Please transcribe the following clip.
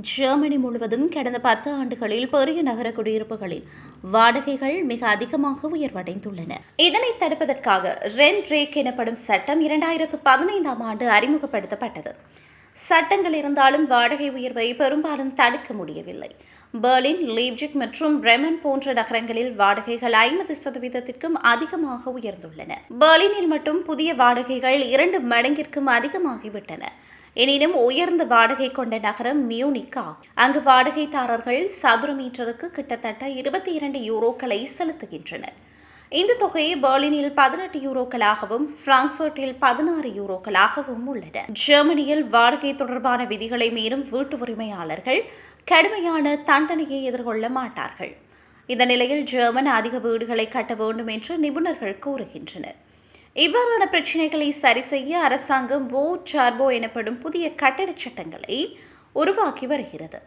Germany முழுவதும் கடந்த பத்து ஆண்டுகளில் பெரிய நகர குடியிருப்புகளில் வாடகைகள் மிக அதிகமாக உயர்வடைந்துள்ளன. இதனை தடுப்பதற்காக ரென் ரேக் எனப்படும் சட்டம் இரண்டாயிரத்து பதினைந்தாம் ஆண்டு அறிமுகப்படுத்தப்பட்டது. சட்டங்கள் இருந்தாலும் வாடகை உயர்வை பெரும்பாலும் தடுக்க முடியவில்லை. பெர்லின் லீப்ஜிக் மற்றும் பிரெமன் போன்ற நகரங்களில் வாடகைகள் ஐம்பது சதவீதத்திற்கும் அதிகமாக உயர்ந்துள்ளன. பெர்லினில் மட்டும் புதிய வாடகைகள் இரண்டு மடங்கிற்கும் அதிகமாகிவிட்டன. எனினும் உயர்ந்த வாடகை கொண்ட நகரம் மியூனிக் ஆகும். அங்கு வாடகைதாரர்கள் சதுர மீட்டருக்கு கிட்டத்தட்ட இருபத்தி இரண்டு யூரோக்களை செலுத்துகின்றனர். இந்த தொகை பெர்லினில் பதினெட்டு யூரோக்களாகவும் பிராங்க்ஃபர்ட்டில் பதினாறு யூரோக்களாகவும் உள்ளன. ஜெர்மனியில் வாடகை தொடர்பான விதிகளை மீறும் வீட்டு உரிமையாளர்கள் கடுமையான தண்டனையை எதிர்கொள்ள மாட்டார்கள். இந்த நிலையில் ஜெர்மன் அதிக வீடுகளை கட்ட வேண்டும் என்று நிபுணர்கள் கூறுகின்றனர். இவ்வாறான பிரச்சினைகளை சரி செய்ய அரசாங்கம் போ சார்போ எனப்படும் புதிய கட்டடச் சட்டங்களை உருவாக்கி வருகிறது.